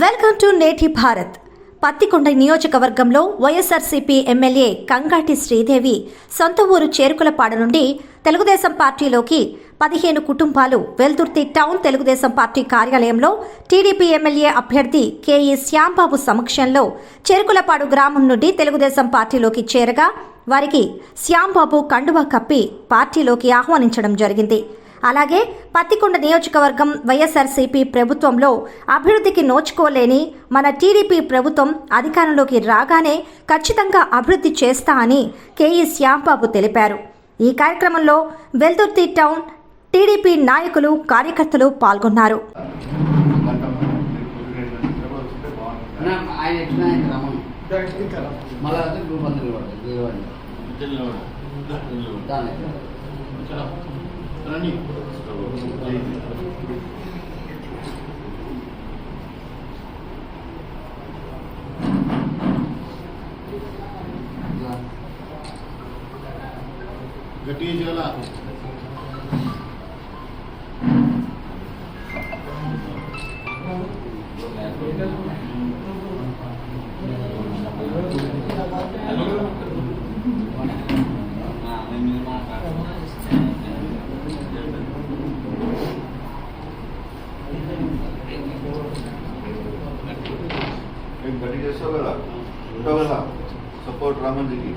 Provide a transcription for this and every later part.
Welcome to నేటి భారత్ పత్తికొండ నియోజకవర్గంలో YSRCP MLA Kangati Sridevi సొంత ఊరు చేరుకులపాడు నుండి తెలుగుదేశం పార్టీలోకి పదిహేను కుటుంబాలు వెల్దుర్తి టౌన్ తెలుగుదేశం పార్టీ కార్యాలయంలో టీడీపీ ఎమ్మెల్యే అభ్యర్థి కేఈ శ్యాంబాబు సమక్షంలో చేరుకులపాడు గ్రామం నుండి తెలుగుదేశం పార్టీలోకి చేరగా వారికి శ్యాంబాబు కండువా కప్పి పార్టీలోకి ఆహ్వానించడం జరిగింది. అలాగే పత్తికొండ నియోజకవర్గం వైఎస్ఆర్సీపీ ప్రభుత్వంలో అభివృద్ధికి నోచుకోలేని మన టీడీపీ ప్రభుత్వం అధికారంలోకి రాగానే ఖచ్చితంగా అభివృద్ధి చేస్తా అని కేఈ శ్యాంబాబు తెలిపారు. ఈ కార్యక్రమంలో వెల్దుర్తి టౌన్ టీడీపీ నాయకులు కార్యకర్తలు పాల్గొన్నారు. మళ్ళా каникулы. घटी जला Thank you. గట్టి చేసావు కదా ఉంటావు కదా? సపోర్ట్ రామంజీకి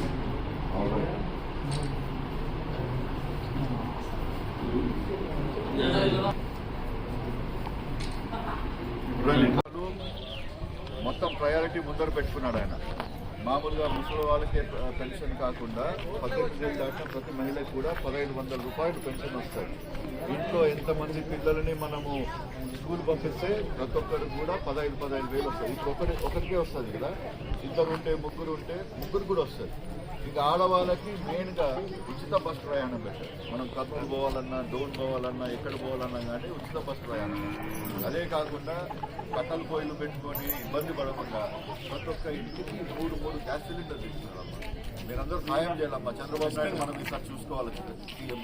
మొత్తం ప్రయారిటీ ముందర పెట్టుకున్నాడు ఆయన. మామూలుగా ముసలి వాళ్ళకే పె- పెన్షన్ కాకుండా పద్దెనిమిది ఏళ్ళు దాటిన ప్రతి మహిళకి కూడా పదహైదు వందల రూపాయలు పెన్షన్ వస్తుంది ఇంట్లో ఎంతమంది పిల్లలని మనము స్కూల్ పంపిస్తే ప్రతి ఒక్కరికి కూడా పదహైదు పదహైదు వేలు వస్తుంది ఇప్పుడు ఒకటి ఒకరికే వస్తుంది కదా. ఇద్దరు ఉంటే ముగ్గురు ఉంటే ముగ్గురు కూడా వస్తుంది ఇక ఆడవాళ్ళకి మెయిన్గా ఉచిత బస్ ప్రయాణం పెట్టారు. మనం కర్నూలు పోవాలన్నా డోన్ పోవాలన్నా ఎక్కడ పోవాలన్నా కానీ ఉచిత బస్ ప్రయాణం. అదే కాకుండా కట్టలు పొయ్యిలు పెట్టుకొని ఇబ్బంది పడకుండా ప్రతి ఒక్క ఇంటికి మూడు మూడు గ్యాస్ సిలిండర్ ఇస్తున్నారమ్మా మీరందరూ సాయం చేయాలమ్మా. చంద్రబాబు నాయుడు మనం ఈసారి చూసుకోవాలి సీఎం